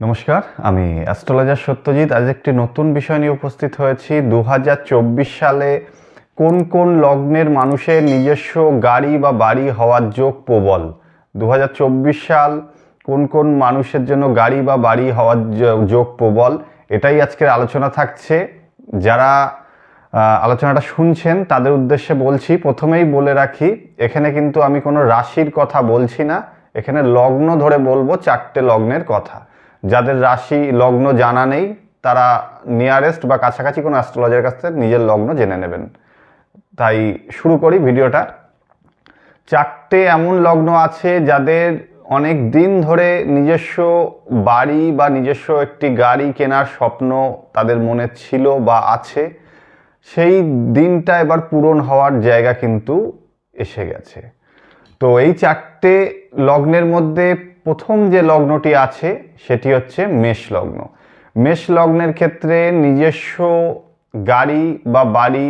নমস্কার, আমি অ্যাস্ট্রোলজার সত্যজিৎ। আজ একটি নতুন বিষয় নিয়ে উপস্থিত হয়েছি। দু হাজার চব্বিশ সালে কোন কোন লগ্নের মানুষের নিজস্ব গাড়ি বা বাড়ি হওয়ার যোগ প্রবল? দু হাজার চব্বিশ সাল কোন কোন মানুষের জন্য গাড়ি বা বাড়ি হওয়ার যোগ প্রবল? এটাই আজকের আলোচনা থাকছে। যারা আলোচনাটা শুনছেন, তাদের উদ্দেশ্যে বলছি, প্রথমেই বলে রাখি, এখানে কিন্তু আমি কোনো রাশির কথা বলছি না। এখানে লগ্ন ধরে বলব চারটে লগ্নের কথা। যাদের রাশি লগ্ন জানা নেই, তারা নিয়ারেস্ট বা কাছাকাছি কোনো অ্যাস্ট্রোলজার কাছ থেকে নিজের লগ্ন জেনে নেবেন। তাই শুরু করি ভিডিওটা। চারটে এমন লগ্ন আছে যাদের অনেক দিন ধরে নিজস্ব বাড়ি বা নিজস্ব একটি গাড়ি কেনার স্বপ্ন তাদের মনে ছিল বা আছে। সেই দিনটা এবার পূরণ হওয়ার জায়গা কিন্তু এসে গেছে। তো এই চারটে লগ্নের মধ্যে প্রথম যে লগ্নটি আছে, সেটি হচ্ছে মেষ লগ্ন। মেষ লগ্নের ক্ষেত্রে নিজস্ব গাড়ি বা বাড়ি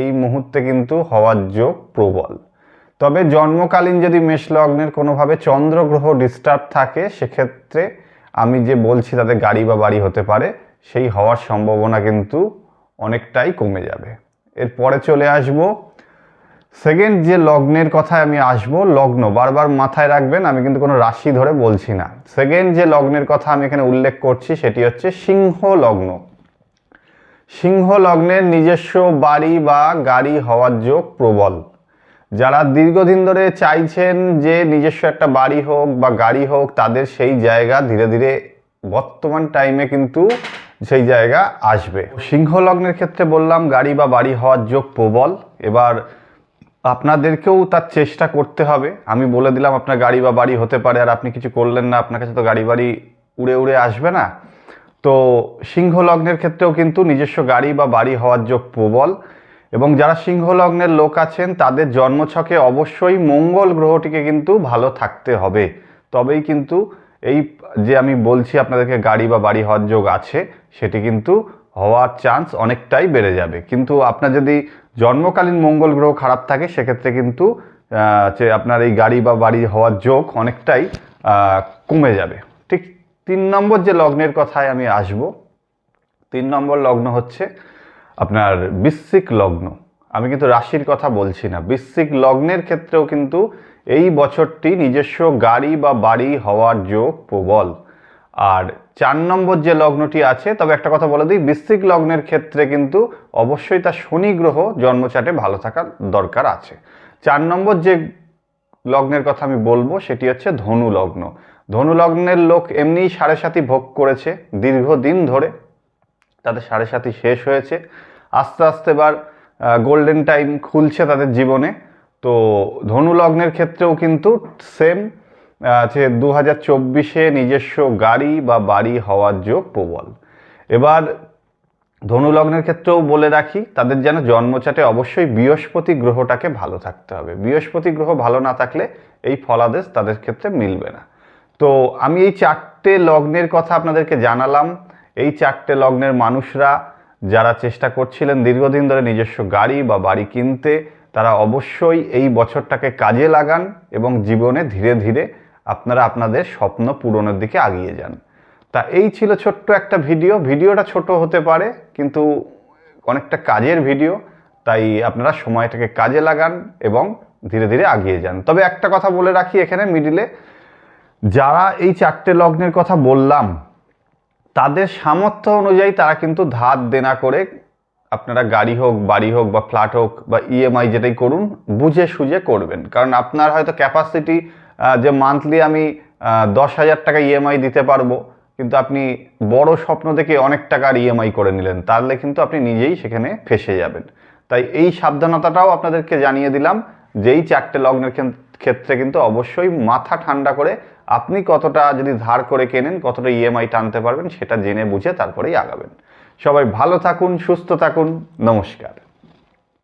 এই মুহূর্তে কিন্তু হওয়ার যোগ প্রবল। তবে জন্মকালীন যদি মেষ লগ্নের কোনোভাবে চন্দ্রগ্রহ ডিস্টার্ব থাকে, সেক্ষেত্রে আমি যে বলছি তাদের গাড়ি বা বাড়ি হতে পারে, সেই হওয়ার সম্ভাবনা কিন্তু অনেকটাই কমে যাবে। এরপরে চলে আসব সেকেন্ড যে লগ্নের কথায় আমি আসব, লগ্ন, বারবার মাথায় রাখবেন, আমি কিন্তু কোনো রাশি ধরে বলছি না। সেকেন্ড যে লগ্নের কথা আমি এখানে উল্লেখ করছি, সেটি হচ্ছে সিংহ লগ্ন। সিংহ লগ্নের নিজস্ব বাড়ি বা গাড়ি হওয়ার যোগ প্রবল। যারা দীর্ঘদিন ধরে চাইছেন যে নিজস্ব একটা বাড়ি হোক বা গাড়ি হোক, তাদের সেই জায়গা ধীরে ধীরে বর্তমান টাইমে কিন্তু সেই জায়গা আসবে। সিংহ লগ্নের ক্ষেত্রে বললাম, গাড়ি বা বাড়ি হওয়ার যোগ প্রবল। এবার আপনাদেরকেও তার চেষ্টা করতে হবে। আমি বলে দিলাম, আপনার গাড়ি বা বাড়ি হতে পারে, আর আপনি কিছু করলেন না, আপনার কাছে তো গাড়ি বাড়ি উড়ে উড়ে আসবে না। তো সিংহ লগ্নের ক্ষেত্রেও কিন্তু নিজস্ব গাড়ি বা বাড়ি হওয়ার যোগ প্রবল। এবং যারা সিংহ লগ্নের লোক আছেন, তাদের জন্মছকে অবশ্যই মঙ্গল গ্রহটিকে কিন্তু ভালো থাকতে হবে। তবেই কিন্তু এই যে আমি বলছি, আপনাদেরকে গাড়ি বা বাড়ি হওয়ার যোগ আছে, সেটি কিন্তু হওয়ার চান্স অনেকটাই বেড়ে যাবে। কিন্তু আপনার যদি জন্মকালীন মঙ্গল গ্রহ খারাপ থাকে, সেক্ষেত্রে কিন্তু যে আপনার এই গাড়ি বা বাড়ি হওয়ার যোগ অনেকটাই কমে যাবে। ঠিক তিন নম্বর যে লগ্নের কথায় আমি আসব, তিন নম্বর লগ্ন হচ্ছে আপনার বিশ্বিক লগ্ন। আমি কিন্তু রাশির কথা বলছি না। বৃশ্চিক লগ্নের ক্ষেত্রেও কিন্তু এই বছরটি নিজস্ব গাড়ি বা বাড়ি হওয়ার যোগ প্রবল। আর চার নম্বর যে লগ্নটি আছে, তবে একটা কথা বলে দিই, বৃশ্চিক লগ্নের ক্ষেত্রে কিন্তু অবশ্যই তার শনি গ্রহ জন্মচাটে ভালো থাকার দরকার আছে। চার নম্বর যে লগ্নের কথা আমি বলব, সেটি হচ্ছে ধনু লগ্ন। ধনু লগ্নের লোক এমনিই সাড়ে সাথী ভোগ করেছে, দীর্ঘদিন ধরে। তাদের সাড়ে সাথী শেষ হয়েছে। আস্তে আস্তে এবার গোল্ডেন টাইম খুলছে তাদের জীবনে। তো ধনু লগ্নের ক্ষেত্রেও কিন্তু সেম যে দু হাজার চব্বিশে নিজস্ব গাড়ি বা বাড়ি হওয়ার যোগ প্রবল। এবার ধনু লগ্নের ক্ষেত্রেও বলে রাখি, তাদের যেন জন্মচাটে অবশ্যই বৃহস্পতি গ্রহটাকে ভালো থাকতে হবে। বৃহস্পতি গ্রহ ভালো না থাকলে এই ফলাদেশ তাদের ক্ষেত্রে মিলবে না। তো আমি এই চারটে লগ্নের কথা আপনাদেরকে জানালাম। এই চারটে লগ্নের মানুষরা যারা চেষ্টা করছিলেন দীর্ঘদিন ধরে নিজস্ব গাড়ি বা বাড়ি কিনতে, তারা অবশ্যই এই বছরটাকে কাজে লাগান এবং জীবনে ধীরে ধীরে আপনারা আপনাদের স্বপ্ন পূরণের দিকে আগিয়ে যান। তা এই ছিল ছোট্ট একটা ভিডিও। ভিডিওটা ছোট হতে পারে, কিন্তু অনেকটা কাজের ভিডিও। তাই আপনারা সময়টাকে কাজে লাগান এবং ধীরে ধীরে আগিয়ে যান। তবে একটা কথা বলে রাখি এখানে মিডিলে। যারা এই চারটে লগ্নের কথা বললাম, তাদের সামর্থ্য অনুযায়ী তারা কিন্তু ধার দেনা করে আপনারা গাড়ি হোক, বাড়ি হোক বা ফ্ল্যাট হোক বা ইএমআই যেটাই করুন, বুঝে সুঝে করবেন। কারণ আপনার হয়তো ক্যাপাসিটি যে মান্থলি আমি দশ হাজার টাকা ইএমআই দিতে পারব, কিন্তু আপনি বড় স্বপ্ন থেকে অনেক টাকার ইএমআই করে নিলেন, তাহলে কিন্তু আপনি নিজেই সেখানে ফেসে যাবেন। তাই এই সাবধানতাটাও আপনাদেরকে জানিয়ে দিলাম যে এই চারটে লগ্নের ক্ষেত্রে কিন্তু অবশ্যই মাথা ঠান্ডা করে আপনি কতটা যদি ধার করে কেনেন, কতটা ইএমআই টানতে পারবেন, সেটা জেনে বুঝে তারপরেই আগাবেন। সবাই ভালো থাকুন, সুস্থ থাকুন, নমস্কার।